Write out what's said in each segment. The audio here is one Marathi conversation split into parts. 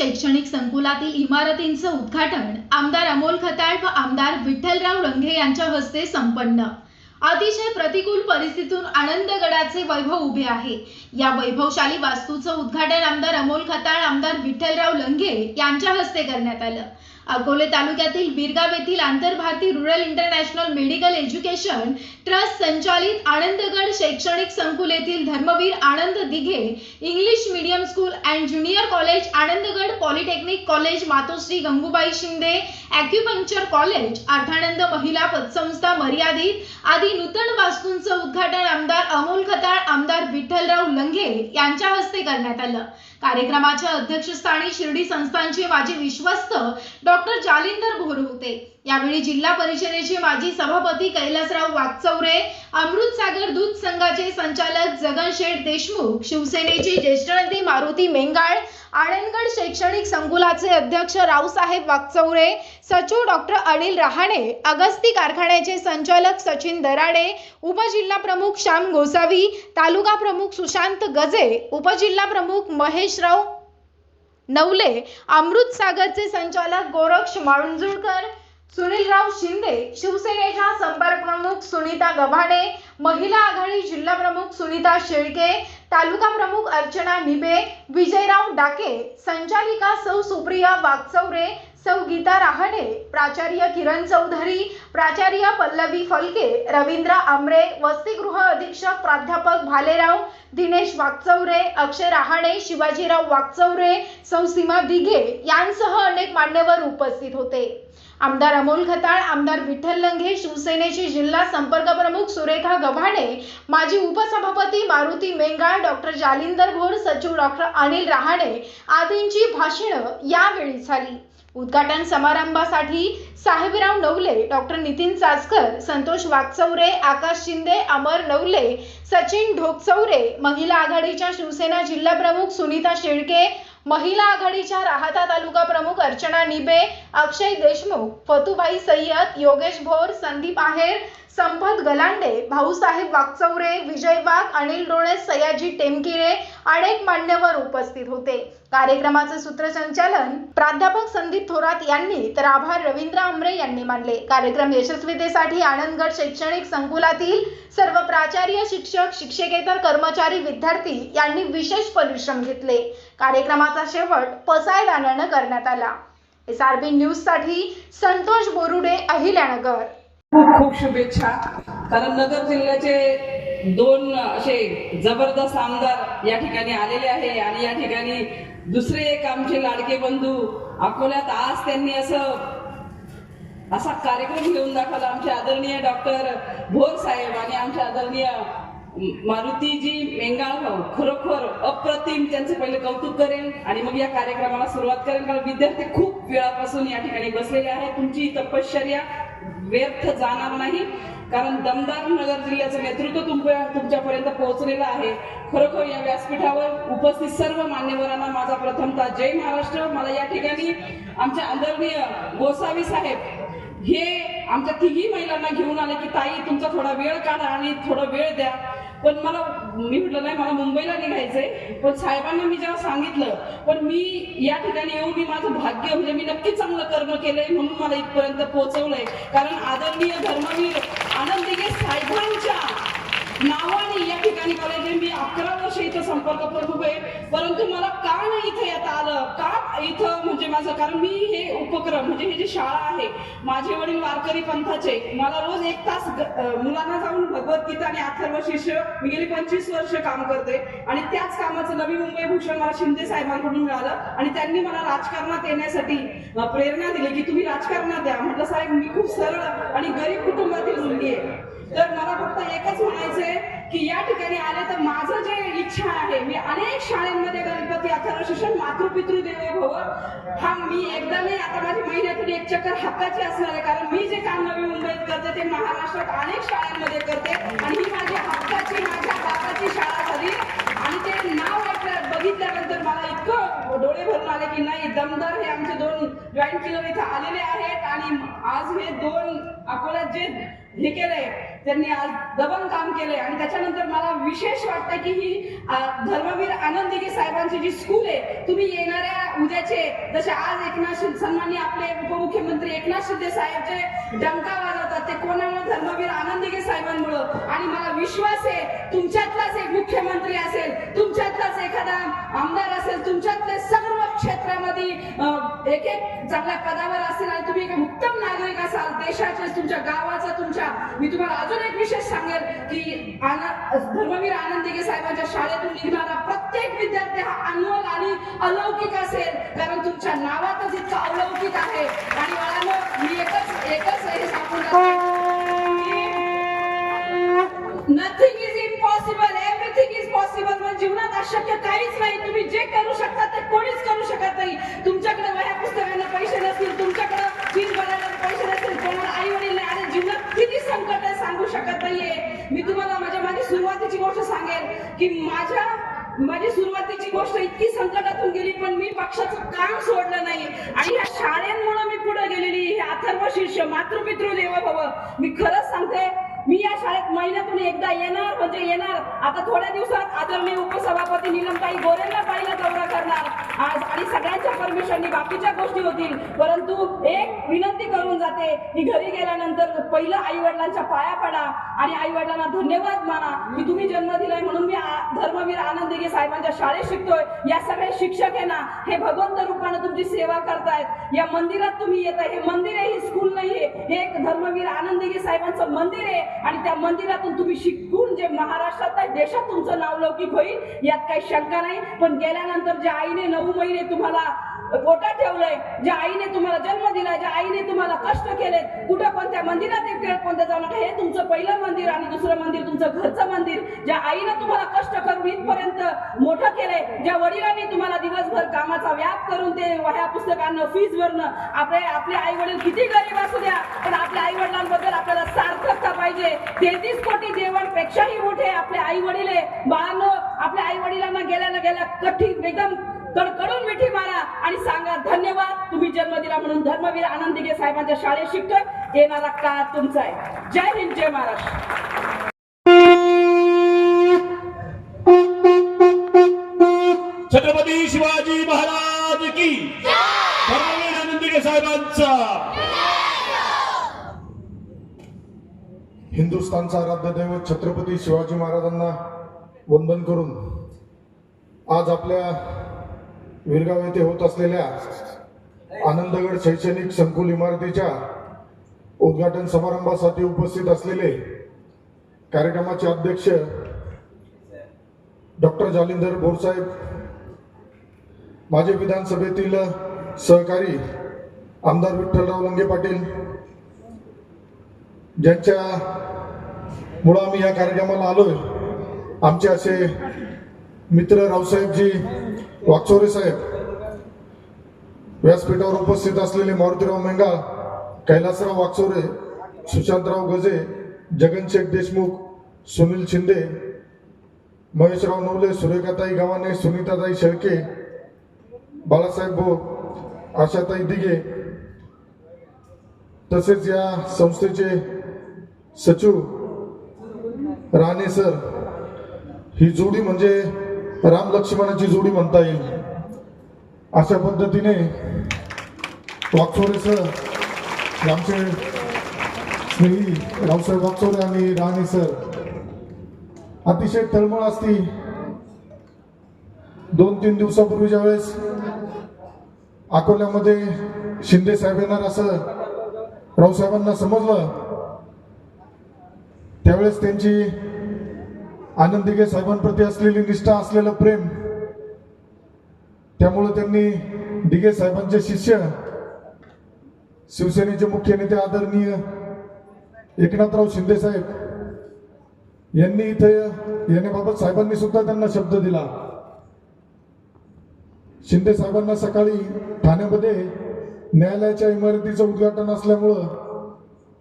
शैक्षणिक संकुलातील इमारतींचं उद्घाटन आमदार अमोल खताळ व आमदार विठ्ठलराव रंगे यांच्या हस्ते संपन्न. अतिशय प्रतिकूल परिस्थितीतून आनंदगडाचे वैभव उभे आहे. या वैभवशाली वास्तूचं उद्घाटन आमदार अमोल खताळ आमदार विठ्ठलराव लंघे यांच्या हस्ते करण्यात आलं. अकोले तालुक्यातील बिरगाव येथील Antarbharati rural international medical education trust संचालित आनंदगड शैक्षणिक संकुल येथील Dharmaveer Anand Dighe English medium school and junior college Anandgad polytechnic college Matoshri Gangubai Shinde acupuncture college Arthanand महिला पतसंस्था मर्यादित आदी नूतन वास्तूंचं उद्घाटन आमदार अमोल खताळ आमदार विठ्ठलराव लंगे यांच्या हस्ते करण्यात आलं. कार्यक्रमाच्या अध्यक्षस्थानी शिर्डी संस्थानचे माजी विश्वस्त डॉक्टर जालिंदर भोर होते. यावेळी जिल्हा परिषदेचे माजी सभापती कैलासराव वागचौरे अमृतसागर दूध संघाचे संचालक जगनशेठ देशमुख शिवसेनेचे ज्येष्ठ नेते मारुती मेंगाळ आनंदगड शैक्षणिक संकुलाचे अध्यक्ष रावसाहेब वागचौरे सचिव डॉक्टर अनिल रहाणे अगस्ती कारखान्याचे संचालक सचिन दराडे उपजिल्हा प्रमुख श्याम गोसावी तालुका प्रमुख सुशांत गजे उपजिल्हा प्रमुख महेशराव नवले अमृतसागरचे संचालक गोरक्ष मांजुळकर सुनीलराव शिंदे शिवसेनेच्या संपर्क प्रमुख सुनीता गव्हाणे महिला आघाडी जिल्हा प्रमुख सुनीता शेळके तालुका प्रमुख अर्चना निबे विजयराव डाके संचालिका सौ सुप्रिया वागचौरे सौ गीता रहाणे प्राचार्य किरण चौधरी प्राचार्य पल्लवी फलके रवींद्र आमरे वसतिगृह अधीक्षक प्राध्यापक भालेराव दिनेश वागचौरे अक्षय रहाणे शिवाजीराव वागचौरे सौ सीमा दिघे यांसह अनेक मान्यवर उपस्थित होते. आमदार अमोल खताळ आमदार विठ्ठल लंघे शिवसेनेचे जिल्हा संपर्क प्रमुख सुरेखा गव्हाणे माजी उपसभापती मारुती मेंगाळ डॉक्टर जालिंदर भोर सचिव डॉक्टर अनिल रहाणे आदींची भाषणं यावेळी झाली. उद्घाटन समारंभासाठी साहेबराव नवले डॉक्टर नितीन चासकर संतोष वाकचौरे आकाश शिंदे अमर नवले सचिन ढोकचौरे महिला आघाडीच्या शिवसेना जिल्हा प्रमुख सुनीता शेळके महिला आघाडीच्या राहाता तालुका प्रमुख अर्चना निबे अक्षय देशमुख फतुभाई सय्यद योगेश भोर संदीप आहेर संपत गलांडे भाऊसाहेब वागचौरे विजय वाघ अनिल डोळे सयाजी टेमकिरे अनेक मान्यवर उपस्थित होते. कार्यक्रमाचे सूत्रसंचालन प्राध्यापक संदीप थोरात यांनी तर आभार रवींद्र आमरे यांनी मानले. कार्यक्रम यशस्वीतेसाठी आनंदगड शैक्षणिक संकुलातील सर्व प्राचार्य शिक्षक शिक्षकेतर कर्मचारी विद्यार्थी यांनी विशेष परिश्रम घेतले. कार्यक्रमाचा शेवट पसाय करण्यात आला. एस आर बी न्यूजसाठी संतोष बोरुडे अहिल्यानगर. खूप खूप शुभेच्छा. कारण नगर जिल्ह्याचे दोन असे जबरदस्त आमदार या ठिकाणी आलेले आहे आणि या ठिकाणी दुसरे एक आमचे लाडके बंधू अकोल्यात आज त्यांनी असं असा कार्यक्रम घेऊन दाखवला. आमचे आदरणीय डॉक्टर भोर साहेब आणि आमचे आदरणीय मारुतीजी मेंगाळ भाऊ खरोखर अप्रतिम त्यांचे पहिले कौतुक करेल आणि मग या कार्यक्रमाला सुरुवात करेल. कारण विद्यार्थी खूप वेळापासून या ठिकाणी बसलेले आहेत. तुमची तपश्चर्या व्यर्थ जाणार नाही. कारण दमदार नगर जिल्ह्याचं नेतृत्व तुमच्या तुमच्यापर्यंत पोहोचलेलं आहे. खरोखर या व्यासपीठावर उपस्थित सर्व मान्यवरांना माझा प्रथमता जय महाराष्ट्र. मला या ठिकाणी आमच्या आदरणीय गोसावी साहेब हे आमच्या तिघी महिलांना घेऊन आले की ताई तुमचा थोडा वेळ काढा आणि थोडा वेळ द्या. पण मला मी म्हटलं नाही मला मुंबईला निघायचंय. पण साहेबांना मी जेव्हा सांगितलं पण मी या ठिकाणी येऊन मी माझं भाग्य म्हणजे मी नक्की चांगलं कर्म केलंय म्हणून मला इथपर्यंत पोहोचवलंय. कारण आदरणीय धर्मवीर आनंदीगे साहेबांच्या नावाने या ठिकाणी कॉलेज मी अकरा वर्ष इथं संपर्क प्रमुख आहे. परंतु मला का नाही इथं येता आलं? का इथं म्हणजे माझं? कारण मी हे उपक्रम म्हणजे हे जी शाळा आहे माझे वडील वारकरी पंथाचे मला रोज एक तास मुलांना जाऊन भगवद्गीता आणि अथर्व शिष्य मी गेली पंचवीस वर्ष काम करते. आणि त्याच कामाचं नवी मुंबई भूषण मला शिंदे साहेबांकडून मिळालं. आणि त्यांनी मला राजकारणात येण्यासाठी प्रेरणा दिली की तुम्ही राजकारणात द्या म्हटलं साहेब मी खूप सरळ आणि गरीब कुटुंबातील मुलगी आहे. तर मला फक्त एकच म्हणायचंय की या ठिकाणी आले तर माझं जे इच्छा आहे मी अनेक शाळेमध्ये गणपती अथर्व शिक्षण मातृपितृ देवे भव. हा मी एकदा नाही आता माझी महिन्यातून एक चक्कर हक्काची असणार आहे कारण मी जे काम नवी मुंबईत करते ते महाराष्ट्रात अनेक शाळांमध्ये करते आणि ही माझी हक्काची माझ्या बापाची शाळा झाली. आणि ते नाव ऐकलं बघितल्यानंतर मला इतकं डोळे भरून आले की नाही दमदार हे आमचे दोन जॉईन केलं इथं आलेले आहेत. आणि आज हे दोन अकोल्यात जे हे केलंय. त्यांनी आज दबन काम केलंय. आणि त्याच्यानंतर मला विशेष वाटतं की ही धर्मवीर आनंद साहेबांची जी स्कूल आहे तुम्ही येणाऱ्या उद्याचे जसे आज एकनाथ शिंदे सन्माननीय आपले उपमुख्यमंत्री एकनाथ शिंदे साहेब जे डंका वाजवतात ते कोणामुळे? धर्मवीर आनंद साहेबांमुळं. आणि मला विश्वास आहे तुमच्यातलाच एक मुख्यमंत्री असेल तुमच्यातलाच एखादा आमदार असेल तुमच्यातले सर्व क्षेत्रामध्ये एक एक चांगल्या पदावर असेल आणि तुम्ही एक उत्तम नागरिक असाल देशाचे तुमच्या गावाचा तुमच्या मी तुम्हाला अजून एक विशेष सांगेल की धर्मवीर आनंद साहेबांच्या शाळेतून निघणारा प्रत्येक विद्यार्थी हा अनमोल आणि अलौकिक असेल. कारण तुमच्या नावातच इतकं अलौकिक आहे. आणि मला मी एकच एकच हे सांगू nothing is possible everything is possible पण जीवनात अशक्य काहीच नाही. तुम्ही जे करू शकता ते कोणीच करू शकत नाही. तुमच्याकडे वह्या पुस्तकांना पैसे नसतील तुमच्याकडे फीस भरायला पैसे नसतील कोणाला आई वडील नाही आणि जीवनात किती संकट आहे सांगू शकत नाहीये. मी तुम्हाला माझ्या माझी सुरुवातीची गोष्ट सांगेल की माझ्या माझी सुरुवातीची गोष्ट इतकी संकटातून गेली पण मी पक्षाचं काम सोडलं नाही. आणि ह्या शाळेंमुळे मी पुढे गेलेली हे अथर्व शीर्ष मातृपितृ देव भव मी खरंच सांगते मी या शाळेत महिन्यातून एकदा येणार म्हणजे येणार. आता थोड्या दिवसात आदरणीय उपसभापती नीलमताई गोरेंना पाहिला दौरा करणार. आज आणि सगळ्यांच्या परमिशननी बाकीच्या गोष्टी होतील. परंतु एक विनंती करून जाते की घरी गेल्यानंतर पहिलं आई वडिलांच्या पाया पडा आणि आई वडिलांना धन्यवाद माना की तुम्ही जन्म दिलाय म्हणून मी धर्मवीर आनंद साहेबांच्या शाळेत शिकतोय. या सगळे शिक्षक आहे ना हे भगवंत रूपानं तुमची सेवा करतायत. या मंदिरात तुम्ही येत आहे हे मंदिर आहे ही स्कूल नाहीये. हे एक धर्मवीर आनंद साहेबांचं मंदिर आहे. आणि त्या मंदिरातून तुम्ही शिकून जे महाराष्ट्रात नाही देशात तुमचं नावलौकिक होईल यात काही शंका नाही. पण गेल्यानंतर ज्या आईने नऊ महिने तुम्हाला पोटात ठेवलंय. ज्या आईने तुम्हाला जन्म दिला ज्या आईने तुम्हाला कष्ट केले कुठं पण त्या मंदिरात एक वेळ कोणत्या जाऊ नका हे तुमचं पहिलं मंदिर आणि दुसरं मंदिर तुमचं घरचं मंदिर ज्या आईनं तुम्हाला कष्ट करून इथपर्यंत मोठं केलंय ज्या वडिलांनी तुम्हाला दिवसभर कामाचा व्याप करून ते वह्या पुस्तकांना फीज भरणं आपले आपले आई वडील किती गरीब असू द्या पण आपल्या आई वडिलांबद्दल आपल्याला सार्थकता पाहिजे. तेहतीस कोटी देवांपेक्षाही मोठे आपले आई वडील आहे. बाळांनो आपल्या आई वडिलांना गेल्या ना गेल्या कठीण एकदम कडकडून मिठी मारा आणि सांगा धन्यवाद तुम्ही जन्म दिला म्हणून धर्मवीर आनंद दिघे साहेबांच्या शाळेत शिकतोय. येणारा काळ तुमचा आहे. जय हिंद जय महाराष्ट्र. छत्रपती शिवाजी महाराज की धर्मवीर आनंदीके साहेबांचा! हिंदुस्थानचा आराध्य दैवत छत्रपती शिवाजी महाराजांना वंदन करून आज आपल्या विरगाव येथे होत असलेल्या आनंदगड शैक्षणिक संकुल इमारतीच्या उद्घाटन समारंभासाठी उपस्थित असलेले कार्यक्रमाचे अध्यक्ष डॉक्टर जालिंदर बोरसाहेब माझे विधानसभेतील सहकारी आमदार विठ्ठलराव लंगे पाटील ज्यांच्या मुळे आम्ही या कार्यक्रमाला आलोय आमचे असे मित्र रावसाहेबजी वाकचोरे साहेब. व्यासपीठावर उपस्थित असलेले मारुतीराव मेंगा कैलासराव वाकचोरे सुशांतराव गजे जगनशेठ देशमुख सुनील शिंदे महेशराव नवले सुरेखाताई गव्हाणे सुनीताताई शेळके बाळासाहेब भोग आशाताई दिघे तसेच या संस्थेचे सचिव राणे सर. ही जोडी म्हणजे राम लक्ष्मणाची जोडी म्हणता येईल. अशा पद्धतीने वाकचोरे सर आमचे स्नेही रावसाहेब वाकचोरे आणि राणे सर अतिशय तळमळ असती. दोन तीन दिवसापूर्वीच्या वेळेस अकोल्यामध्ये शिंदे साहेब येणार असं रावसाहेबांना समजलं त्यावेळेस त्यांची आनंद दिघे साहेबांप्रती असलेली निष्ठा असलेलं प्रेम त्यामुळे त्यांनी दिघे साहेबांचे शिष्य शिवसेनेचे मुख्य नेते आदरणीय एकनाथराव शिंदे साहेब यांनी इथे येण्याबाबत साहेबांनी सुद्धा त्यांना शब्द दिला. शिंदे साहेबांना सकाळी ठाण्यामध्ये न्यायालयाच्या इमारतीचं उद्घाटन असल्यामुळं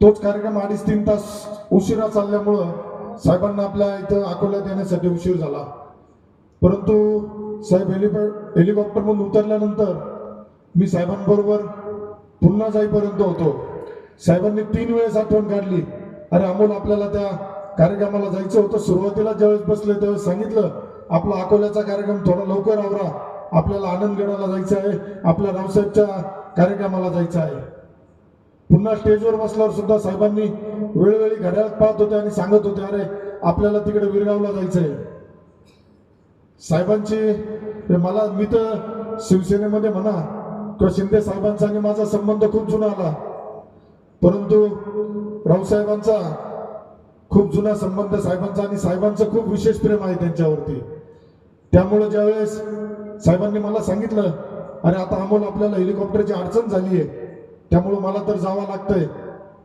तोच कार्यक्रम अडीच तीन तास उशिरा चालल्यामुळं साहेबांना आपल्या इथं अकोल्यात येण्यासाठी उशीर झाला. परंतु साहेब हेलिपॅ हेलिकॉप्टरमधून उतरल्यानंतर मी साहेबांबरोबर पुन्हा जाईपर्यंत होतो. साहेबांनी तीन वेळेस आठवण काढली. अरे अमोल आपल्याला त्या कार्यक्रमाला जायचं होतं. सुरुवातीला ज्यावेळेस बसले त्यावेळेस सांगितलं आपला अकोल्याचा कार्यक्रम थोडा लवकर आवरा. आपल्याला आनंदगडाला जायचं आहे. आपल्या रावसाहेबच्या कार्यक्रमाला जायचं आहे. पुन्हा स्टेजवर बसल्यावर सुद्धा साहेबांनी वेळोवेळी घड्याळात पाहत होते आणि सांगत होते अरे आपल्याला तिकडे विरगावला जायचं आहे साहेबांची मला मी तर शिवसेनेमध्ये म्हणा किंवा शिंदे साहेबांचा आणि माझा संबंध खूप जुना आला. परंतु रावसाहेबांचा खूप जुना संबंध साहेबांचा आणि साहेबांचं खूप विशेष प्रेम आहे त्यांच्यावरती. त्यामुळे ज्यावेळेस साहेबांनी मला सांगितलं अरे आता अमोल आपल्याला हेलिकॉप्टरची अडचण झाली आहे त्यामुळं मला तर जावं लागतंय.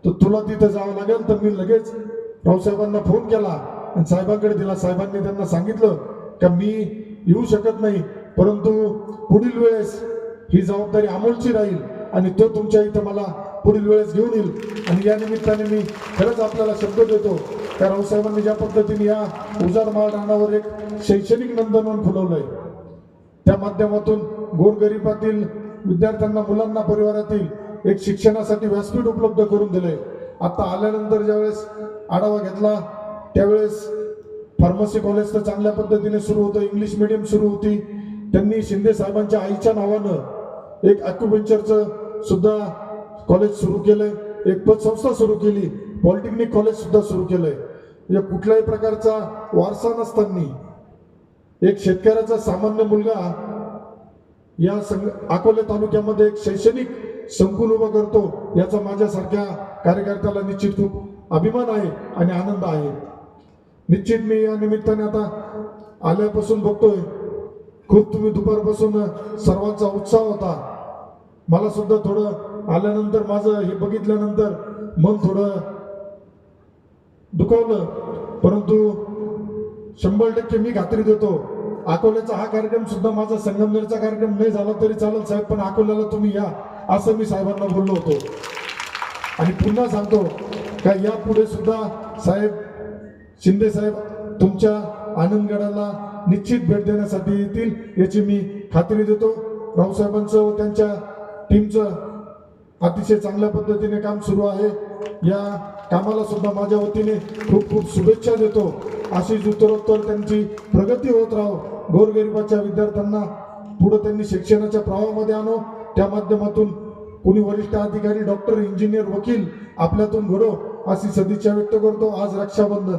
तर तुला तिथं जावं लागेल तर मी लगेच रावसाहेबांना फोन केला आणि साहेबांकडे दिला. साहेबांनी त्यांना सांगितलं का मी येऊ शकत नाही परंतु पुढील वेळेस ही जबाबदारी अमोलची राहील आणि तो तुमच्या इथं मला पुढील वेळेस घेऊन येईल. आणि या निमित्ताने मी खरंच आपल्याला शब्द देतो त्या रावसाहेबांनी ज्या पद्धतीने या उजार माळ एक शैक्षणिक नंदनवन फुलवलंय त्या माध्यमातून गोरगरिबातील विद्यार्थ्यांना मुलांना परिवारातील एक शिक्षणासाठी व्यासपीठ उपलब्ध करून दिले. आता आल्यानंतर ज्यावेळेस आढावा घेतला त्यावेळेस फार्मसी कॉलेज तर चांगल्या पद्धतीने सुरू होतं इंग्लिश मिडियम सुरू होती. त्यांनी शिंदे साहेबांच्या आईच्या नावानं एक ॲक्युपेंचरचं सुद्धा कॉलेज सुरू केलंय. एक पतसंस्था सुरू केली. पॉलिटेक्निक कॉलेज सुद्धा सुरू केलंय. म्हणजे कुठल्याही प्रकारचा वारसा नसताना एक शेतकऱ्याचा सामान्य मुलगा या संघ अकोले तालुक्यामध्ये एक शैक्षणिक संकुल उभं करतो. याचा माझ्यासारख्या कार्यकर्त्याला निश्चित खूप अभिमान आहे आणि आनंद आहे. निश्चित मी या निमित्ताने आता आल्यापासून बघतोय. खूप तुम्ही दुपारपासून सर्वांचा उत्साह होता. मला सुद्धा थोडं आल्यानंतर माझं हे बघितल्यानंतर मन थोडं दुखावलं. परंतु शंभर टक्के मी खात्री देतो. अकोल्याचा हा कार्यक्रम सुद्धा माझा संगमनेरचा कार्यक्रम नाही झाला तरी चालेल साहेब पण अकोल्याला तुम्ही या. असं मी साहेबांना बोललो होतो. आणि पुन्हा सांगतो का यापुढे सुद्धा साहेब शिंदे साहेब तुमच्या आनंदगडाला निश्चित भेट देण्यासाठी येतील याची मी खात्री देतो. रावसाहेबांचं व त्यांच्या टीमचं अतिशय चांगल्या पद्धतीने काम सुरू आहे. या कामाला सुद्धा माझ्या वतीने खूप खूप शुभेच्छा देतो. अशीच उत्तरोत्तर त्यांची प्रगती होत राहो. गोरगरिबाच्या विद्यार्थ्यांना पुढे त्यांनी शिक्षणाच्या प्रवाहामध्ये आणो. त्या माध्यमातून कुणी वरिष्ठ अधिकारी डॉक्टर इंजिनियर वकील आपल्यातून घडो अशी सदिच्छा व्यक्त करतो. आज रक्षाबंधन.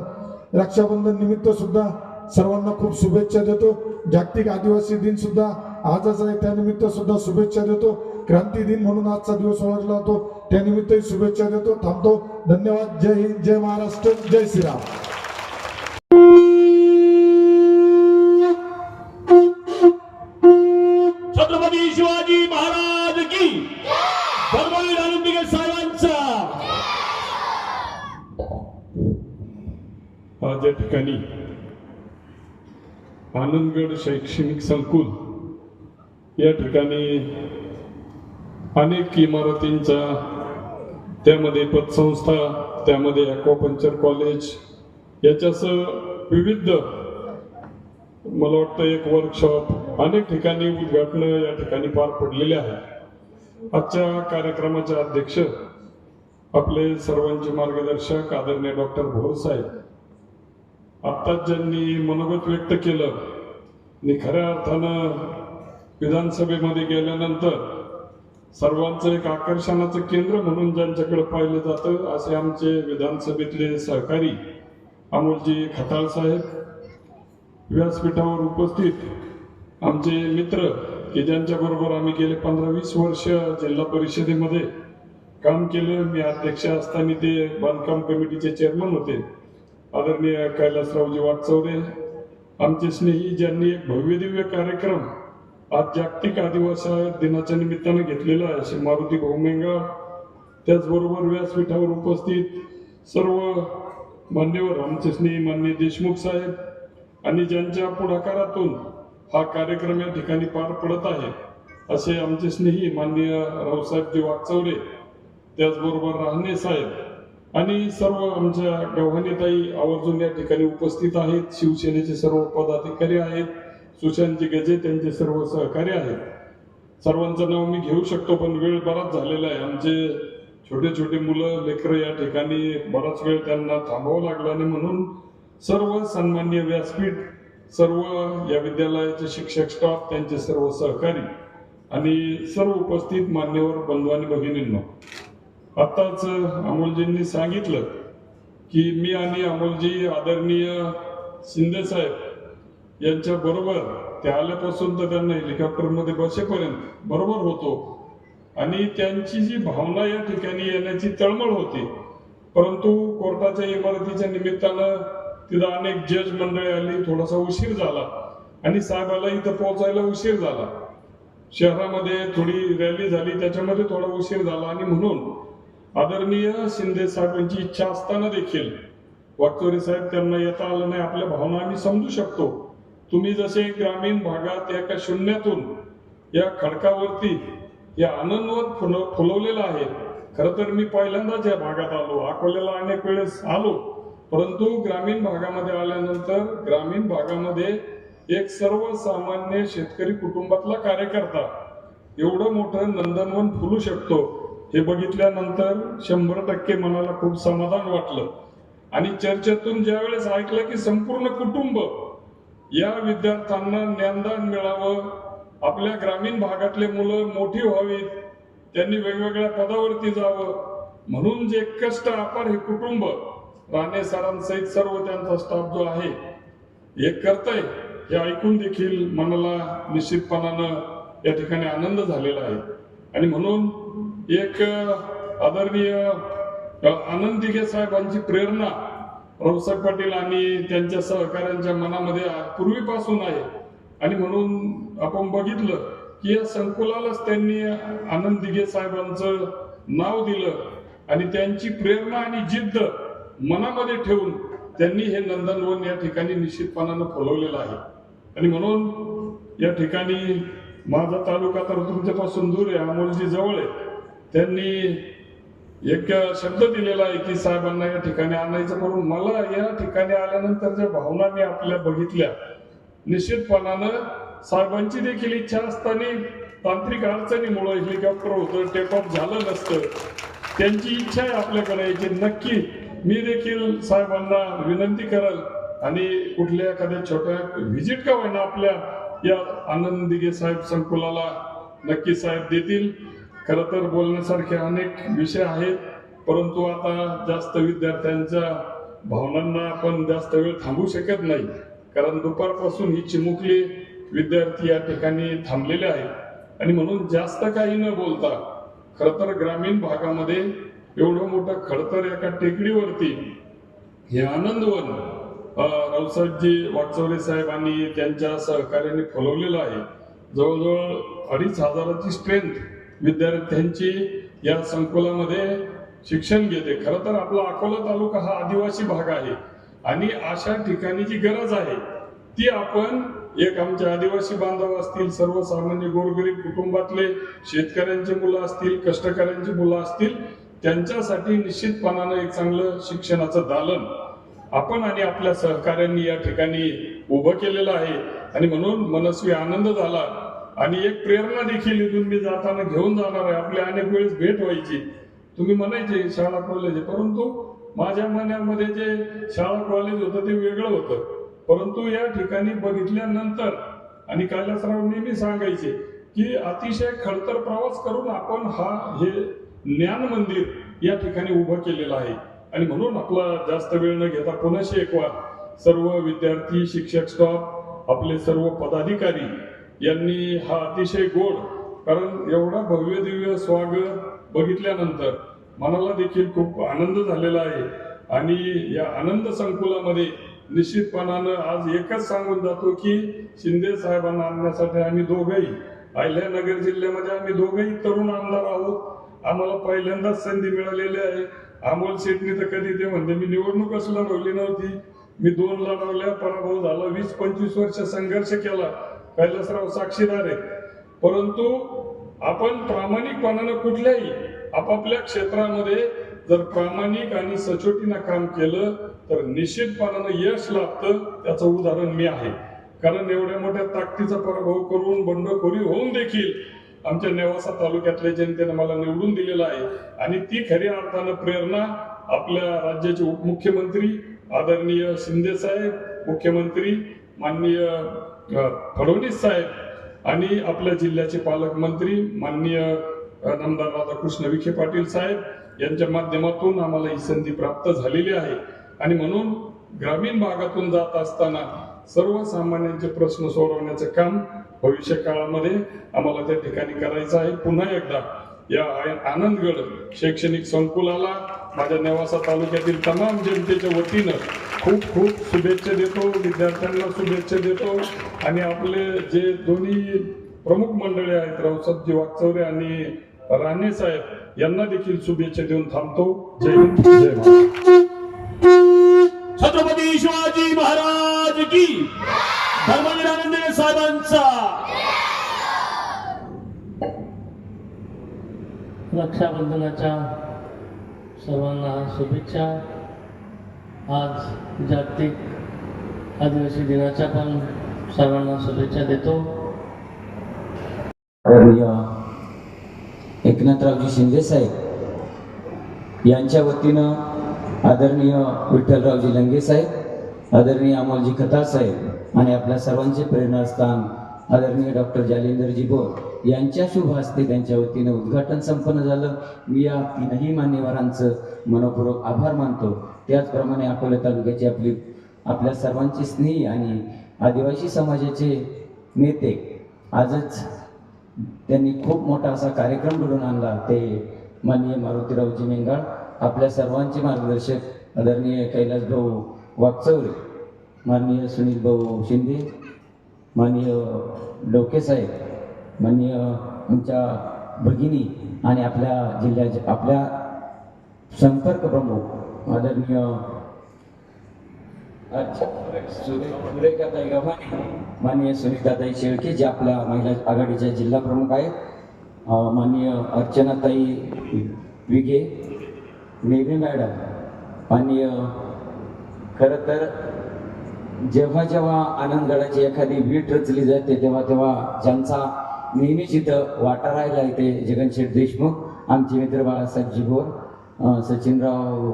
रक्षाबंधन निमित्त सुद्धा सर्वांना खूप शुभेच्छा देतो. जागतिक आदिवासी दिन सुद्धा आजच आहे. त्यानिमित्त सुद्धा शुभेच्छा देतो. क्रांती दिन म्हणून आजचा दिवस ओळखला जातो. त्यानिमित्तही शुभेच्छा देतो. थांबतो. धन्यवाद. जय हिंद. जय महाराष्ट्र. जय श्रीराम. आज ठिकाणी आनंदगड शैक्षणिक संकुल या ठिकाणी अनेक इमारतींचा त्यामध्ये पतसंस्था त्यामध्ये ॲक्वापंचर कॉलेज याच्यासह विविध मला वाटतं एक वर्कशॉप अनेक ठिकाणी उद्घाटनं या ठिकाणी पार पडलेले आहे आजच्या कार्यक्रमाचे अध्यक्ष आपले सर्वांचे मार्गदर्शक आदरणीय डॉक्टर भोर साहेब आत्ताच ज्यांनी मनोगत व्यक्त केलं आणि खऱ्या अर्थानं विधानसभेमध्ये गेल्यानंतर सर्वांचं एक आकर्षणाचं केंद्र म्हणून ज्यांच्याकडे पाहिलं जातं असे आमचे विधानसभेतले सहकारी अमोलजी खताळ साहेब व्यासपीठावर उपस्थित आमचे मित्र की ज्यांच्याबरोबर आम्ही गेले पंधरा वीस वर्ष जिल्हा परिषदेमध्ये काम केलं. मी अध्यक्ष असताना ते बांधकाम कमिटीचे चेअरमन होते. आदरणीय कैलासरावजी वाटचौरे आमचे स्नेही ज्यांनी एक भव्य दिव्य कार्यक्रम आज जागतिक आदिवासी दिनाच्या निमित्तानं घेतलेला आहे श्री मारुती भाऊमेंगा त्याचबरोबर व्यासपीठावर उपस्थित सर्व मान्यवर आमचे स्नेही मान्य देशमुख साहेब आणि ज्यांच्या पुढाकारातून हा कार्यक्रम या ठिकाणी पार पडत आहे असे आमचे स्नेही माननीय रावसाहेबजी वागचौरे त्याचबरोबर राहणे साहेब आणि सर्व आमच्या गव्हाणीताई आवर्जून या ठिकाणी उपस्थित आहेत. शिवसेनेचे सर्व पदाधिकारी आहेत. सुशांतजी गजे त्यांचे सर्व सहकारी आहेत. सर्वांचं नाव मी घेऊ शकतो पण वेळ बराच झालेला आहे. आमचे छोटे छोटे मुलं लेकरं या ठिकाणी बराच वेळ त्यांना थांबावं लागला आणि म्हणून सर्व सन्मान्य व्यासपीठ सर्व या विद्यालयाचे शिक्षक स्टाफ त्यांचे सर्व सहकारी आणि सर्व उपस्थित मान्यवर बंधू आणि भगिनींना. आत्ताच अमोलजींनी सांगितलं की मी आणि अमोलजी आदरणीय शिंदे साहेब यांच्या बरोबर ते आल्यापासून तर त्यांना हेलिकॉप्टरमध्ये बसेपर्यंत बरोबर होतो. आणि त्यांची जी भावना या ठिकाणी येण्याची तळमळ होती. परंतु कोर्टाच्या इमारतीच्या निमित्तानं तिथं अनेक जज मंडळी आली थोडासा उशीर झाला. आणि साहेबाला इथं पोहोचायला उशीर झाला. शहरामध्ये थोडी रॅली झाली त्याच्यामध्ये थोडा उशीर झाला. आणि म्हणून आदरणीय शिंदे साहेबांची इच्छा असताना देखील वाक्तोरी साहेब त्यांना येता आलं नाही आपल्या भावना आम्ही समजू शकतो. तुम्ही जसे ग्रामीण भागात एका शून्यातून या खडकावरती या आनंदवत फुल फुलवलेला आहे. खरं तर मी पहिल्यांदाच या भागात आलो. अकोल्याला अनेक वेळेस आलो. परंतु ग्रामीण भागामध्ये आल्यानंतर ग्रामीण भागामध्ये एक सर्वसामान्य शेतकरी कुटुंबातला कार्यकर्ता एवढं मोठं नंदनवन फुलू शकतो. हे बघितल्यानंतर शंभर टक्के मनाला खूप समाधान वाटलं. आणि चर्चेतून ज्यावेळेस ऐकलं की संपूर्ण कुटुंब या विद्यार्थ्यांना ज्ञानदान मिळावं आपल्या ग्रामीण भागातले मुलं मोठी व्हावीत त्यांनी वेगवेगळ्या पदावरती जावं म्हणून जे कष्ट अपार हे कुटुंब राणे सरांसहित सर्व त्यांचा स्टाफ जो आहे हे करतय हे ऐकून देखील मनाला निश्चितपणानं या ठिकाणी आनंद झालेला आहे. आणि म्हणून एक आदरणीय आनंद दिघे साहेबांची प्रेरणा रावसाहेब पाटील आणि त्यांच्या सहकाऱ्यांच्या मनामध्ये पूर्वीपासून आहे. आणि म्हणून आपण बघितलं की या संकुलालाच त्यांनी आनंद दिघे साहेबांचं नाव दिलं आणि त्यांची प्रेरणा आणि जिद्द मनामध्ये ठेवून त्यांनी हे नंदनवन या ठिकाणी निश्चितपणानं फुलवलेलं आहे. आणि म्हणून या ठिकाणी माझा तालुका तर तुमच्यापासून दूर आहे अमोलजी जवळ आहे. त्यांनी एक शब्द दिलेला आहे की साहेबांना या ठिकाणी आणायचं म्हणून मला या ठिकाणी आल्यानंतर ज्या भावना मी आपल्या बघितल्या निश्चितपणानं साहेबांची देखील इच्छा असताना तांत्रिक अडचणीमुळे हेलिकॉप्टर होतं टेकऑफ झालं नसतं. त्यांची इच्छा आहे आपल्याकडे याची नक्की मी देखील साहेबांना विनंती करल आणि कुठल्या एखाद्या छोट्या व्हिजिट का होईना आपल्या या आनंद दिघे साहेब संकुलाला नक्की साहेब देतील. खरं तर बोलण्यासारखे अनेक विषय आहेत परंतु आता जास्त विद्यार्थ्यांच्या भावनांना आपण जास्त वेळ थांबू शकत नाही. कारण दुपारपासून ही चिमुकली विद्यार्थी या ठिकाणी थांबलेले आहेत. आणि म्हणून जास्त काही न बोलता खरं तर ग्रामीण भागामध्ये एवढं मोठं खडतर एका टेकडीवरती हे आनंदवन रावसाहेबजी वागचौरे साहेबांनी त्यांच्या सहकार्याने फुलवलेलं आहे. जवळजवळ अडीच हजाराची स्ट्रेंथ विद्यार्थ्यांची या संकुलामध्ये शिक्षण घेते. खरं तर आपला अकोला तालुका हा आदिवासी भाग आहे. आणि अशा ठिकाणी जी गरज आहे ती आपण एक आमच्या आदिवासी बांधव असतील सर्वसामान्य गोरगरीब कुटुंबातले शेतकऱ्यांची मुलं असतील कष्टकऱ्यांची मुलं असतील त्यांच्यासाठी निश्चितपणानं एक चांगलं शिक्षणाचं दालन आपण आणि आपल्या सहकाऱ्यांनी या ठिकाणी उभं केलेलं आहे. आणि म्हणून मनस्वी आनंद झाला. आणि एक प्रेरणा देखील इथून मी जाताना घेऊन जाणार आहे. आपल्या अनेक वेळेस भेट व्हायची. तुम्ही म्हणायचे शाळा कॉलेज परंतु माझ्या मनामध्ये जे शाळा कॉलेज होतं ते वेगळं होतं. परंतु या ठिकाणी बघितल्यानंतर आणि कैलासराव नेहमी सांगायचे की अतिशय खडतर प्रवास करून आपण हा हे ज्ञान मंदिर या ठिकाणी उभं केलेलं आहे. आणि म्हणून आपला जास्त वेळ न घेता पुन्हा एकवा सर्व विद्यार्थी शिक्षक स्टॉफ आपले सर्व पदाधिकारी यांनी हा अतिशय गोड कारण एवढा भव्य दिव्य स्वागत बघितल्यानंतर मनाला देखील खूप आनंद झालेला आहे. आणि या आनंद संकुलामध्ये निश्चितपणानं आज एकच सांगून जातो की शिंदे साहेबांना आणण्यासाठी आम्ही दोघंही अहिल्यानगर जिल्ह्यामध्ये आम्ही दोघंही तरुण आमदार आहोत. आम्हाला पहिल्यांदाच संधी मिळालेली आहे. अमोल शेटणी तर कधी ते म्हणते मी निवडणूकच लढवली नव्हती. मी दोन लढवल्या पराभव झाला वीस पंचवीस वर्ष संघर्ष केला. कैलासराव साक्षीदार आहे परंतु आपण प्रामाणिकपणानं कुठल्याही आपापल्या क्षेत्रामध्ये जर प्रामाणिक आणि सचोटीनं काम केलं तर निश्चितपणानं यश लाभतं त्याचं उदाहरण मी आहे. कारण एवढ्या मोठ्या ताकदीचा पराभव करून बंडखोरी होऊन देखील आमच्या नेवासा तालुक्यातल्या जनतेने मला निवडून दिलेलं आहे. आणि ती खऱ्या अर्थानं प्रेरणा आपल्या राज्याचे उपमुख्यमंत्री आदरणीय शिंदे साहेब मुख्यमंत्री माननीय फडणवीस साहेब आणि आपल्या जिल्ह्याचे पालकमंत्री माननीय अ, नामदार राधाकृष्ण विखे पाटील साहेब यांच्या माध्यमातून आम्हाला ही संधी प्राप्त झालेली आहे. आणि म्हणून ग्रामीण भागातून जात असताना सर्वसामान्यांचे प्रश्न सोडवण्याचं काम भविष्य काळामध्ये आम्हाला त्या ठिकाणी करायचं आहे. पुन्हा एकदा या आनंदगड शैक्षणिक संकुलाला माझ्या नेवासा तालुक्यातील तमाम जनतेच्या वतीनं खूप खूप शुभेच्छा देतो विद्यार्थ्यांना शुभेच्छा देतो. आणि आपले जे दोन्ही प्रमुख मंडळी आहेत रावसाहेबजी वागचौरे आणि राणे साहेब यांना देखील शुभेच्छा देऊन थांबतो. जय हिंद जय छत्रपती शिवाजी महाराज की धर्मवीरानंद साहेबांचा. रक्षाबंधनाच्या सर्वांना शुभेच्छा. आज जागतिक आदिवासी दिनाच्या पण सर्वांना शुभेच्छा देतो. एकनाथरावजी शिंदे साहेब यांच्या वतीनं आदरणीय विठ्ठलरावजी लंगे साहेब आदरणीय अमोलजी खतार साहेब आणि आपल्या सर्वांचे प्रेरणास्थान आदरणीय डॉक्टर जालिंदरजी बोर यांच्या शुभ हस्ते त्यांच्या वतीनं उद्घाटन संपन्न झालं. मी या तीनही मान्यवरांचं मनपूर्वक आभार मानतो. त्याचप्रमाणे अकोला तालुक्याची आपली आपल्या सर्वांचे स्नेही आणि आदिवासी समाजाचे नेते आजच त्यांनी खूप मोठा असा कार्यक्रम घडून आणला. ते माननीय मारुतीरावजी मेंगाळ आपल्या सर्वांचे मार्गदर्शक आदरणीय कैलास भाऊ वागचौरे माननीय सुनील भाऊ शिंदे माननीय डोके साहेब माननीय आमच्या भगिनी आणि आपल्या जिल्ह्याच्या आपल्या संपर्क प्रमुख आदरणीय सुरेखाताई गव्हाणे माननीय सुनीताताई शेळके जे आपल्या महिला आघाडीच्या जिल्हा प्रमुख आहेत. माननीय अर्चनाताई विगे नेवी मॅडम माननीय खरं तर जेव्हा जेव्हा आनंदगडाची एखादी वीट रचली जाते तेव्हा तेव्हा ज्यांचा नेहमीच इथं वाटा राहिला आहे ते जगनशेठ देशमुख आमचे मित्र बाळासाहेब जिभोर सचिनराव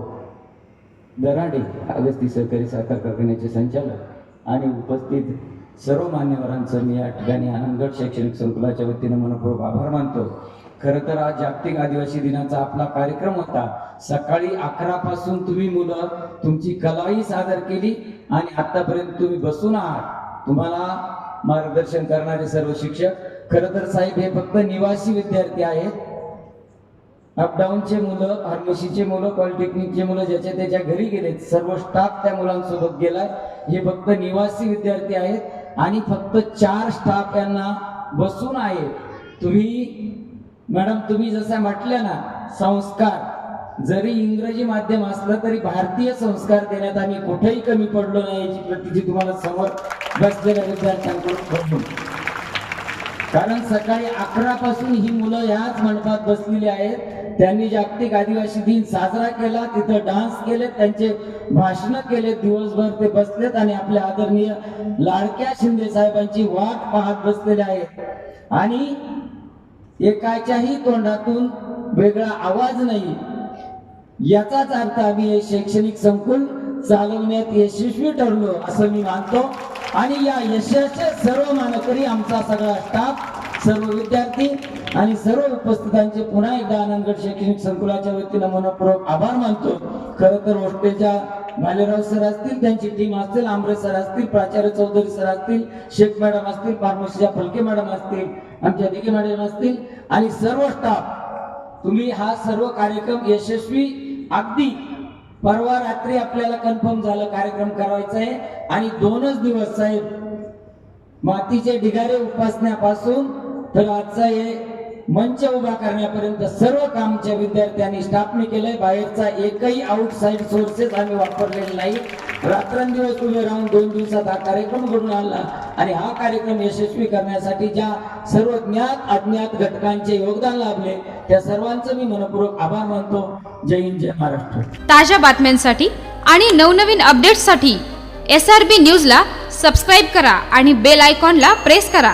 दराडे अगस्ती सहकारी साखर कारखान्याचे संचालक आणि उपस्थित सर्व मान्यवरांचं मी या ठिकाणी आनंदगड शैक्षणिक संकुलाच्या वतीनं मनपूर्वक आभार मानतो. खरं तर आज जागतिक आदिवासी दिनाचा आपला कार्यक्रम होता. सकाळी अकरा पासून तुम्ही मुलं तुमची कलाही सादर केली आणि आतापर्यंत तुम्ही बसून आहात. तुम्हाला मार्गदर्शन करणारे सर्व शिक्षक खरं तर साहेब हे फक्त निवासी विद्यार्थी आहेत. अपडाऊनचे मुलं फार्मसीचे मुलं पॉलिटेक्निकचे मुलं ज्याच्या त्याच्या घरी गेलेत सर्व स्टाफ त्या मुलांसोबत गेलाय. हे फक्त निवासी विद्यार्थी आहेत आणि फक्त चार स्टाफ यांना बसून आहे तुम्ही मॅडम तुम्ही जसं म्हटल्या ना संस्कार. जरी इंग्रजी माध्यम असलं तरी भारतीय संस्कार देण्यात आम्ही कुठेही कमी पडलो नाही याची प्रतिची तुम्हाला समोर बसलेल्या विद्यार्थ्यांकडून कारण सकाळी अकरा पासून ही मुलं ह्याच मंडपात बसलेली आहेत. त्यांनी जागतिक आदिवासी दिन साजरा केला. तिथं डान्स केले त्यांचे भाषण केले. दिवसभर ते बसलेत आणि आपल्या आदरणीय लाडक्या शिंदे साहेबांची वाट पाहत बसलेले आहेत. आणि एकाच्याही तोंडातून वेगळा आवाज नाही. याचाच अर्थ आम्ही हे शैक्षणिक संकुल चालवण्यात यशस्वी ठरलो असं मी मानतो. आणि या यशाचे सर्व मानकरी आमचा सगळा स्टाफ सर्व विद्यार्थी आणि सर्व उपस्थितांचे पुन्हा एकदा आनंदगड शैक्षणिक संकुलाच्या वतीनं मनपूर्वक आभार मानतो. खरं तर होस्टेलच्या भालेराव सर असतील त्यांची टीम असतील आंबरे सर असतील प्राचार्य चौधरी सर असतील शेख मॅडम असतील फार्मसीच्या फलके मॅडम असतील आमच्या दिघे मॅडम असतील आणि सर्व स्टाफ तुम्ही हा सर्व कार्यक्रम यशस्वी अगदी परवा रात्री आपल्याला कन्फर्म झालं कार्यक्रम करायचा आहे. आणि दोनच दिवस साहेब मातीचे ढिगारे उपासण्यापासून तर आजचा हे मंच उभा करण्यापर्यंत सर्व कामच्या विद्यार्थ्यांनी स्टाफने केलंय. बाहेरचा एकही आउटसाइड सोर्सेस आम्ही वापरलेले नाही. रात्रंदिवस उभे राहून दोन दिवसात हा कार्यक्रम घडून आणला. आणि हा कार्यक्रम यशस्वी करण्यासाठी ज्या सर्व ज्ञात अज्ञात घटकांचे योगदान लाभले त्या सर्वांचं मी मनपूर्वक आभार मानतो. जय हिंद जय महाराष्ट्र. ताज्या बातम्यांसाठी आणि नवनवीन अपडेट्ससाठी एस आर बी न्यूजला सबस्क्राईब करा आणि बेल आयकॉनला प्रेस करा.